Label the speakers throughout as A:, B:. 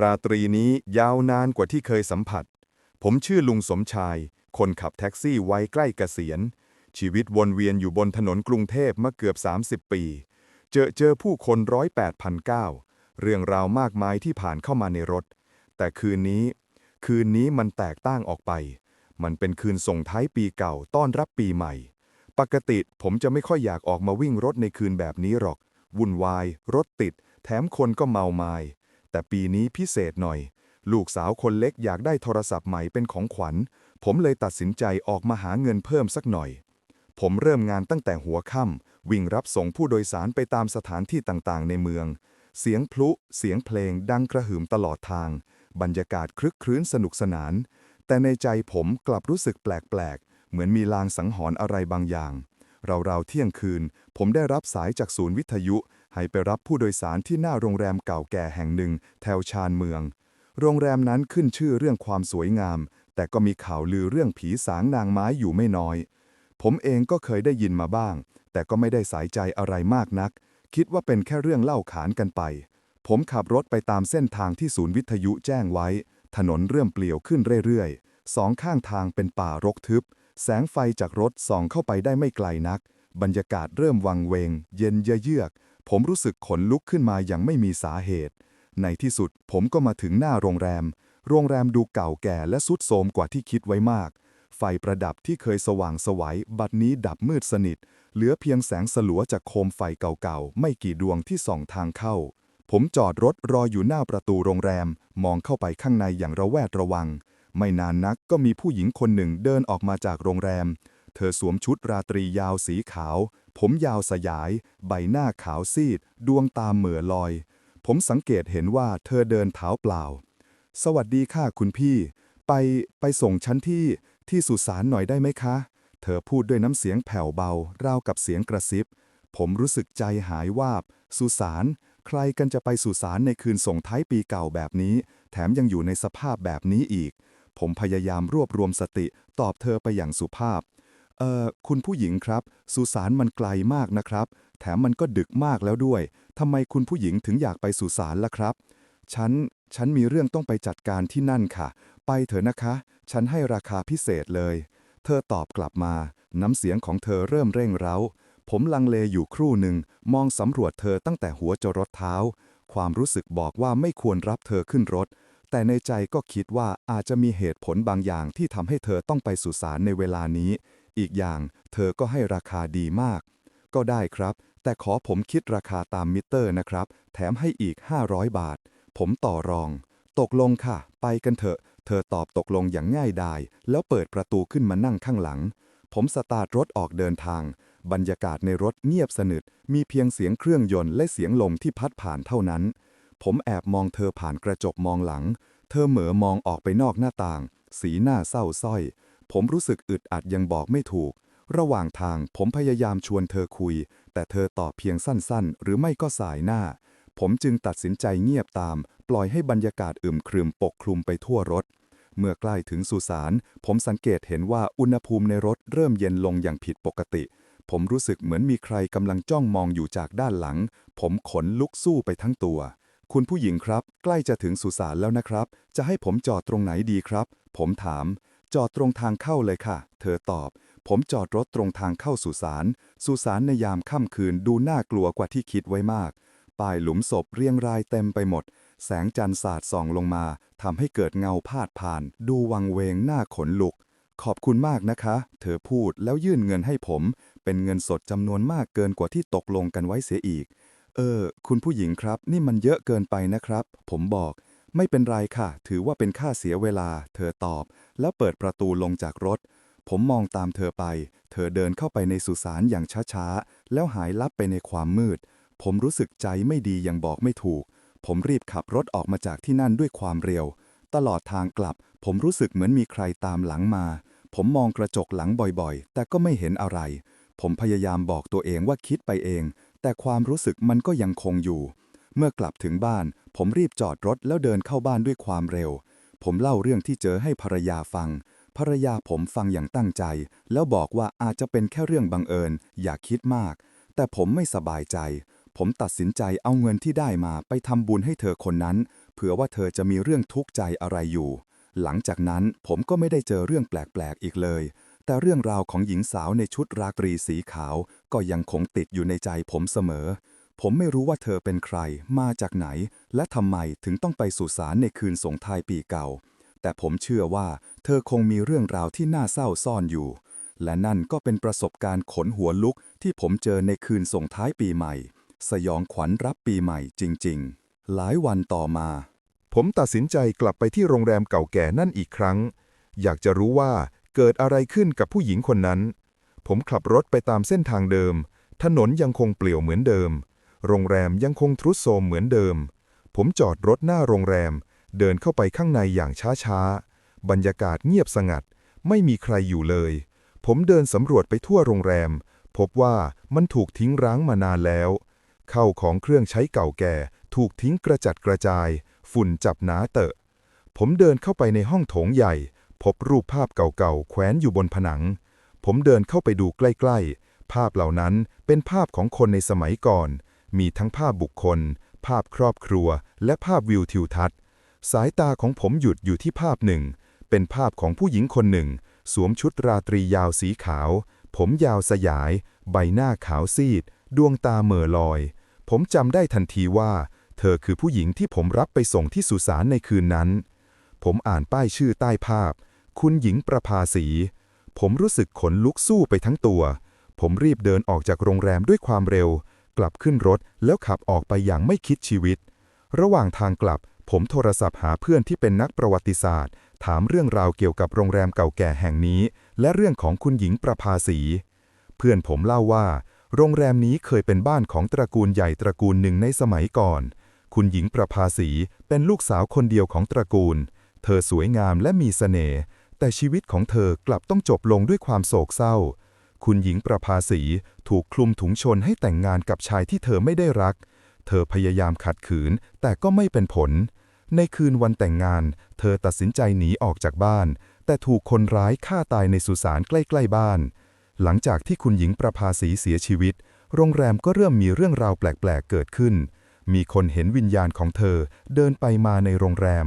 A: ราตรีนี้ยาวนานกว่าที่เคยสัมผัส ผมชื่อลุงสมชาย คนขับแท็กซี่วัยใกล้เกษียณ ชีวิตวนเวียนอยู่บนถนนกรุงเทพมาเกือบ 30 ปี เจอเจอผู้คนร้อยแปดพันเก้าเรื่องราวมากมายที่ผ่านเข้ามาในรถ แต่คืนนี้ คืนนี้มันแตกต่างออกไป มันเป็นคืนส่งท้ายปีเก่าต้อนรับปีใหม่ ปกติผมจะไม่ค่อยอยากออกมาวิ่งรถในคืนแบบนี้หรอก วุ่นวาย รถติด แถมคนก็เมาไมา แต่ปีนี้พิเศษหน่อย ลูกสาวคนเล็กอยากได้โทรศัพท์ใหม่เป็นของขวัญ ผมเลยตัดสินใจออกมาหาเงินเพิ่มสักหน่อย ผมเริ่มงานตั้งแต่หัวค่ำวิ่งรับส่งผู้โดยสารไปตามสถานที่ต่างๆ ในเมือง เสียงพลุ เสียงเพลงดังกระหึ่มตลอดทาง บรรยากาศคลึกครื้นสนุกสนาน แต่ในใจผมกลับรู้สึกแปลกๆ เหมือนมีลางสังหรณ์อะไรบางอย่างราวๆเที่ยงคืน ผมได้รับสายจากศูนย์วิทยุ ให้ไปรับผู้โดยสารที่หน้าโรงแรมเก่าแก่แห่งหนึ่ง แถวชานเมือง โรงแรมนั้นขึ้นชื่อเรื่องความสวยงาม แต่ก็มีข่าวลือเรื่องผีสางนางไม้อยู่ไม่น้อย ผมเองก็เคยได้ยินมาบ้าง แต่ก็ไม่ได้สายใจอะไรมากนัก คิดว่าเป็นแค่เรื่องเล่าขานกันไป ผมขับรถไปตามเส้นทางที่ศูนย์วิทยุแจ้งไว้ ถนนเริ่มเปลี่ยวขึ้นเรื่อยๆ สองข้างทางเป็นป่ารกทึบ แสงไฟจากรถส่องเข้าไปได้ไม่ไกลนัก บรรยากาศเริ่มวังเวง เย็นเยือก ผมรู้สึกขนลุกขึ้นมาอย่างไม่มีสาเหตุ ในที่สุดผมก็มาถึงหน้าโรงแรม โรงแรมดูเก่าแก่และสุดโทรมกว่าที่คิดไว้มาก ไฟประดับที่เคยสว่างไสวัยบัดนี้ดับมืดสนิท เหลือเพียงแสงสลัวจากโคมไฟเก่าๆ ไม่กี่ดวงที่ส่องทางเข้า ผมจอดรถรออยู่หน้าประตูโรงแรม มองเข้าไปข้างในอย่างระแวดระวัง ไม่นานนักก็มีผู้หญิงคนหนึ่งเดินออกมาจากโรงแรม เธอสวมชุดราตรียาวสีขาว ผมยาวสยาย ใบหน้าขาวซีด ดวงตาเหม่อลอย ผมสังเกตเห็นว่าเธอเดินเท้าเปล่า สวัสดีค่ะคุณพี่ ไปไปส่งฉันที่ที่สุสานหน่อยได้ไหมคะ เธอพูดด้วยน้ำเสียงแผ่วเบา ราวกับเสียงกระซิบ ผมรู้สึกใจหายวาบ สุสาน ใครกันจะไปสุสานในคืนส่งท้ายปีเก่าแบบนี้ แถมยังอยู่ในสภาพแบบนี้อีก ผมพยายามรวบรวมสติ ตอบเธอไปอย่างสุภาพ เอ่อคุณผู้หญิงครับ สุสานมันไกลมากนะครับ แถมมันก็ดึกมากแล้วด้วยทำไมคุณผู้หญิงถึงอยากไปสุสานล่ะครับ ฉัน ฉันมีเรื่องต้องไปจัดการที่นั่นค่ะ ไปเถอะนะคะ ฉันให้ราคาพิเศษเลย เธอตอบกลับมา น้ำเสียงของเธอเริ่มเร่งเร้า ผมลังเลอยู่ครู่หนึ่ง มองสำรวจเธอตั้งแต่หัวจรดเท้า ความรู้สึกบอกว่าไม่ควรรับเธอขึ้นรถแต่ในใจก็คิดว่าอาจจะมีเหตุผลบางอย่างที่ทำให้เธอต้องไปสุสานในเวลานี้ อีกอย่าง เธอก็ให้ราคาดีมาก ก็ได้ครับ แต่ขอผมคิดราคาตามมิเตอร์นะครับ แถมให้อีก 500 บาท ผมต่อรอง ตกลงค่ะ ไปกันเถอะ เธอตอบตกลงอย่างง่ายดาย แล้วเปิดประตูขึ้นมานั่งข้างหลัง ผมสตาร์ทรถออกเดินทาง บรรยากาศในรถเงียบสนิท มีเพียงเสียงเครื่องยนต์และเสียงลมที่พัดผ่านเท่านั้น ผมแอบมองเธอผ่านกระจกมองหลัง เธอเหม่อมองออกไปนอกหน้าต่าง สีหน้าเศร้าสร้อย ผมรู้สึกอึดอัดยังบอกไม่ถูก ระหว่างทางผมพยายามชวนเธอคุย แต่เธอตอบเพียงสั้นๆ หรือไม่ก็สายหน้า ผมจึงตัดสินใจเงียบตาม ปล่อยให้บรรยากาศอึมครึมปกคลุมไปทั่วรถ เมื่อใกล้ถึงสุสานผมสังเกตเห็นว่าอุณหภูมิในรถเริ่มเย็นลงอย่างผิดปกติ ผมรู้สึกเหมือนมีใครกำลังจ้องมองอยู่จากด้านหลัง ผมขนลุกสู้ไปทั้งตัวคุณผู้หญิงครับ ใกล้จะถึงสุสานแล้วนะครับ จะให้ผมจอดตรงไหนดีครับ ผมถาม จอดตรงทางเข้าเลยค่ะ เธอตอบ ผมจอดรถตรงทางเข้าสุสาน สุสานในยามค่ำคืนดูน่ากลัวกว่าที่คิดไว้มากป้ายหลุมศพเรียงรายเต็มไปหมด แสงจันทร์สาดส่องลงมา ทำให้เกิดเงาพาดผ่าน ดูวังเวงหน้าขนลุก ขอบคุณมากนะคะ เธอพูดแล้วยื่นเงินให้ผม เป็นเงินสดจำนวนมากเกินกว่าที่ตกลงกันไว้เสียอีก เออ คุณผู้หญิงครับ นี่มันเยอะเกินไปนะครับ ผมบอก ไม่เป็นไรค่ะ ถือว่าเป็นค่าเสียเวลา เธอตอบ แล้วเปิดประตูลงจากรถ ผมมองตามเธอไป เธอเดินเข้าไปในสุสานอย่างช้าๆ แล้วหายลับไปในความมืด ผมรู้สึกใจไม่ดียังบอกไม่ถูก ผมรีบขับรถออกมาจากที่นั่นด้วยความเร็ว ตลอดทางกลับ ผมรู้สึกเหมือนมีใครตามหลังมา ผมมองกระจกหลังบ่อยๆ แต่ก็ไม่เห็นอะไร ผมพยายามบอกตัวเองว่าคิดไปเอง แต่ความรู้สึกมันก็ยังคงอยู่ เมื่อกลับถึงบ้าน ผมรีบจอดรถแล้วเดินเข้าบ้านด้วยความเร็ว ผมเล่าเรื่องที่เจอให้ภรรยาฟัง ภรรยาผมฟังอย่างตั้งใจ แล้วบอกว่าอาจจะเป็นแค่เรื่องบังเอิญ อย่าคิดมาก แต่ผมไม่สบายใจ ผมตัดสินใจเอาเงินที่ได้มาไปทำบุญให้เธอคนนั้น
B: เผื่อว่าเธอจะมีเรื่องทุกข์ใจอะไรอยู่ หลังจากนั้นผมก็ไม่ได้เจอเรื่องแปลกๆอีกเลยแต่เรื่องราวของหญิงสาวในชุดราตรีสีขาวก็ยังคงติดอยู่ในใจผมเสมอ ผมไม่รู้ว่าเธอเป็นใคร มาจากไหน และทำไมถึงต้องไปสุสานในคืนสงท้ายปีเก่า แต่ผมเชื่อว่า เธอคงมีเรื่องราวที่น่าเศร้าซ่อนอยู่ และนั่นก็เป็นประสบการณ์ขนหัวลุกที่ผมเจอในคืนส่งท้ายปีใหม่ สยองขวัญรับปีใหม่จริง ๆ หลายวันต่อมา
A: ผมตัดสินใจกลับไปที่โรงแรมเก่าแก่นั่นอีกครั้ง อยากจะรู้ว่าเกิดอะไรขึ้นกับผู้หญิงคนนั้น ผมขับรถไปตามเส้นทางเดิม ถนนยังคงเปลี่ยวเหมือนเดิม โรงแรมยังคงทรุดโทรมเหมือนเดิม ผมจอดรถหน้าโรงแรม เดินเข้าไปข้างในอย่างช้าๆ บรรยากาศเงียบสงัด ไม่มีใครอยู่เลย ผมเดินสำรวจไปทั่วโรงแรม พบว่ามันถูกทิ้งร้างมานานแล้ว เข้าของเครื่องใช้เก่าแก่ ถูกทิ้งกระจัดกระจาย ฝุ่นจับหนาเตอะ ผมเดินเข้าไปในห้องโถงใหญ่ พบรูปภาพเก่าๆ แขวนอยู่บนผนัง ผมเดินเข้าไปดูใกล้ๆ ภาพเหล่านั้นเป็นภาพของคนในสมัยก่อน มีทั้งภาพบุคคล ภาพครอบครัว และภาพวิวทิวทัศน์ สายตาของผมหยุดอยู่ที่ภาพหนึ่ง เป็นภาพของผู้หญิงคนหนึ่ง สวมชุดราตรียาวสีขาว ผมยาวสยาย ใบหน้าขาวซีด ดวงตาเหม่อลอย ผมจำได้ทันทีว่า เธอคือผู้หญิงที่ผมรับไปส่งที่สุสานในคืนนั้น ผมอ่านป้ายชื่อใต้ภาพ คุณหญิงประภาสี ผมรู้สึกขนลุกสู้ไปทั้งตัว ผมรีบเดินออกจากโรงแรมด้วยความเร็ว กลับขึ้นรถแล้วขับออกไปอย่างไม่คิดชีวิต ระหว่างทางกลับ ผมโทรศัพท์หาเพื่อนที่เป็นนักประวัติศาสตร์ ถามเรื่องราวเกี่ยวกับโรงแรมเก่าแก่แห่งนี้ และเรื่องของคุณหญิงประภาสี เพื่อนผมเล่าว่า โรงแรมนี้เคยเป็นบ้านของตระกูลใหญ่ตระกูลหนึ่งในสมัยก่อน คุณหญิงประภาสีเป็นลูกสาวคนเดียวของตระกูล เธอสวยงามและมีเสน่ห์แต่ชีวิตของเธอกลับต้องจบลงด้วยความโศกเศร้า คุณหญิงประภาสีถูกคลุมถุงชนให้แต่งงานกับชายที่เธอไม่ได้รัก เธอพยายามขัดขืน แต่ก็ไม่เป็นผล ในคืนวันแต่งงาน เธอตัดสินใจหนีออกจากบ้าน แต่ถูกคนร้ายฆ่าตายในสุสานใกล้ๆบ้าน หลังจากที่คุณหญิงประภาสีเสียชีวิต โรงแรมก็เริ่มมีเรื่องราวแปลกๆเกิดขึ้น มีคนเห็นวิญญาณของเธอเดินไปมาในโรงแรม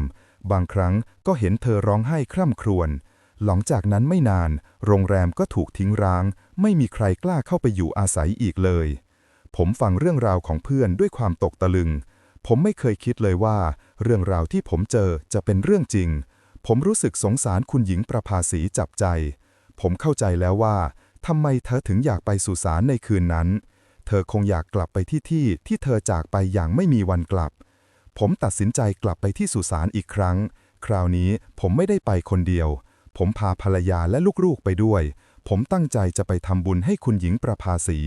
A: บางครั้งก็เห็นเธอร้องไห้คร่ำครวญ หลังจากนั้นไม่นาน โรงแรมก็ถูกทิ้งร้าง ไม่มีใครกล้าเข้าไปอยู่อาศัยอีกเลย ผมฟังเรื่องราวของเพื่อนด้วยความตกตะลึง ผมไม่เคยคิดเลยว่า เรื่องราวที่ผมเจอจะเป็นเรื่องจริง ผมรู้สึกสงสารคุณหญิงประภาสีจับใจ ผมเข้าใจแล้วว่าทำไมเธอถึงอยากไปสุสานในคืนนั้น เธอคงอยากกลับไปที่ที่ที่เธอจากไปอย่างไม่มีวันกลับ ผมตัดสินใจกลับไปที่สุสานอีกครั้ง คราวนี้ผมไม่ได้ไปคนเดียว ผมพาภรรยาและลูกๆไปด้วย ผมตั้งใจจะไปทำบุญให้คุณหญิงประภาสี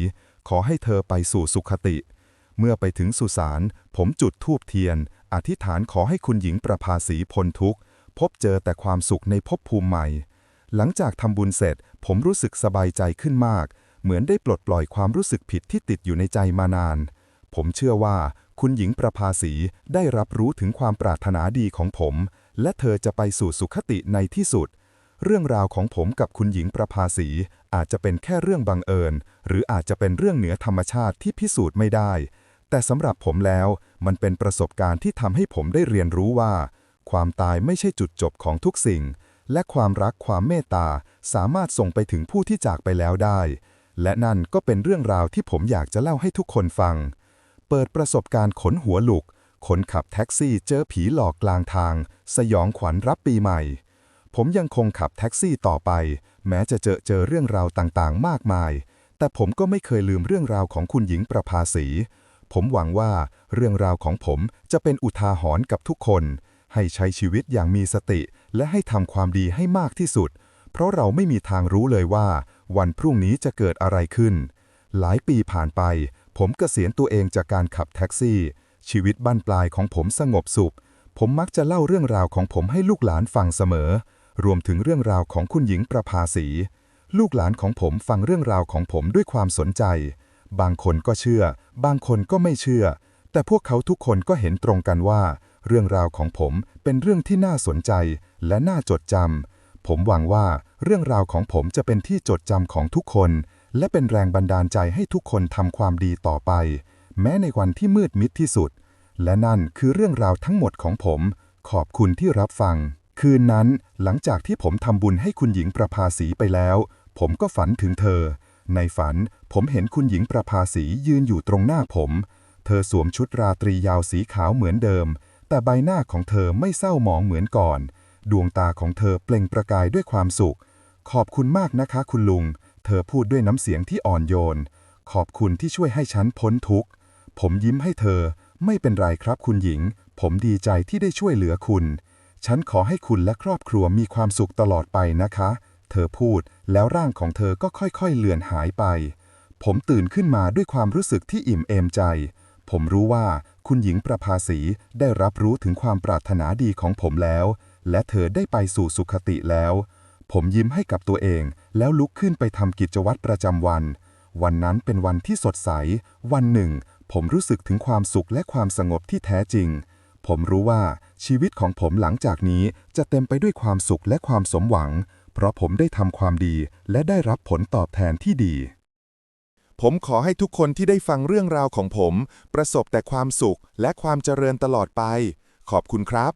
A: ขอให้เธอไปสู่สุขติ เมื่อไปถึงสุสาน ผมจุดธูปเทียน อธิษฐานขอให้คุณหญิงประภาสีพ้นทุกข์ พบเจอแต่ความสุขในภพภูมิใหม่ หลังจากทำบุญเสร็จ ผมรู้สึกสบายใจขึ้นมาก เหมือนได้ปลดปล่อยความรู้สึกผิดที่ติดอยู่ในใจมานาน ผมเชื่อว่าคุณหญิงประภาสีได้รับรู้ถึงความปรารถนาดีของผม และเธอจะไปสู่สุขติในที่สุด เรื่องราวของผมกับคุณหญิงประภาสี อาจจะเป็นแค่เรื่องบังเอิญ หรืออาจจะเป็นเรื่องเหนือธรรมชาติที่พิสูจน์ไม่ได้ แต่สำหรับผมแล้ว มันเป็นประสบการณ์ที่ทำให้ผมได้เรียนรู้ว่า ความตายไม่ใช่จุดจบของทุกสิ่ง และความรักความเมตตาสามารถส่งไปถึงผู้ที่จากไปแล้วได้ และนั่นก็เป็นเรื่องราวที่ผมอยากจะเล่าให้ทุกคนฟัง เปิดประสบการณ์ขนหัวลุกคนขับแท็กซี่เจอผีหลอกกลางทาง สยองขวัญรับปีใหม่ ผมยังคงขับแท็กซี่ต่อไป แม้จะเจอเจอเรื่องราวต่างๆ มากมาย แต่ผมก็ไม่เคยลืมเรื่องราวของคุณหญิงประภาสี ผมหวังว่าเรื่องราวของผมจะเป็นอุทาหรณ์กับทุกคน ให้ใช้ชีวิตอย่างมีสติ และให้ทำความดีให้มากที่สุด เพราะเราไม่มีทางรู้เลยว่า วันพรุ่งนี้จะเกิดอะไรขึ้น หลายปีผ่านไป ผมเกษียณตัวเองจากการขับแท็กซี่ ชีวิตบั้นปลายของผมสงบสุข ผมมักจะเล่าเรื่องราวของผมให้ลูกหลานฟังเสมอ รวมถึงเรื่องราวของคุณหญิงประภาสี ลูกหลานของผมฟังเรื่องราวของผมด้วยความสนใจ บางคนก็เชื่อ บางคนก็ไม่เชื่อ แต่พวกเขาทุกคนก็เห็นตรงกันว่า เรื่องราวของผมเป็นเรื่องที่น่าสนใจและน่าจดจำผมหวังว่าเรื่องราวของผมจะเป็นที่จดจำของทุกคน และเป็นแรงบันดาลใจให้ทุกคนทำความดีต่อไป แม้ในวันที่มืดมิดที่สุด
B: และนั่นคือเรื่องราวทั้งหมดของผม ขอบคุณที่รับฟัง คืนนั้นหลังจากที่ผมทำบุญให้คุณหญิงประภาสีไปแล้ว ผมก็ฝันถึงเธอ ในฝันผมเห็นคุณหญิงประภาสียืนอยู่ตรงหน้าผม เธอสวมชุดราตรียาวสีขาวเหมือนเดิม แต่ใบหน้าของเธอไม่เศร้าหมองเหมือนก่อน ดวงตาของเธอเปล่งประกายด้วยความสุข ขอบคุณมากนะคะคุณลุง เธอพูดด้วยน้ำเสียงที่อ่อนโยน ขอบคุณที่ช่วยให้ฉันพ้นทุกข์ ผมยิ้มให้เธอ ไม่เป็นไรครับคุณหญิง ผมดีใจที่ได้ช่วยเหลือคุณ ฉันขอให้คุณและครอบครัวมีความสุขตลอดไปนะคะ เธอพูดแล้วร่างของเธอก็ค่อยๆเลือนหายไป ผมตื่นขึ้นมาด้วยความรู้สึกที่อิ่มเอมใจ ผมรู้ว่าคุณหญิงประภาสีได้รับรู้ถึงความปรารถนาดีของผมแล้ว และเธอได้ไปสู่สุขติแล้ว ผมยิ้มให้กับตัวเองแล้วลุกขึ้นไปทำกิจวัตรประจำวัน วันนั้นเป็นวันที่สดใส วันหนึ่ง ผมรู้สึกถึงความสุขและความสงบที่แท้จริง ผมรู้ว่าชีวิตของผมหลังจากนี้จะเต็มไปด้วยความสุขและความสมหวัง เพราะผมได้ทำความดีและได้รับผลตอบแทนที่ดี
A: ผมขอให้ทุกคนที่ได้ฟังเรื่องราวของผม ประสบแต่ความสุขและความเจริญตลอดไป ขอบคุณครับ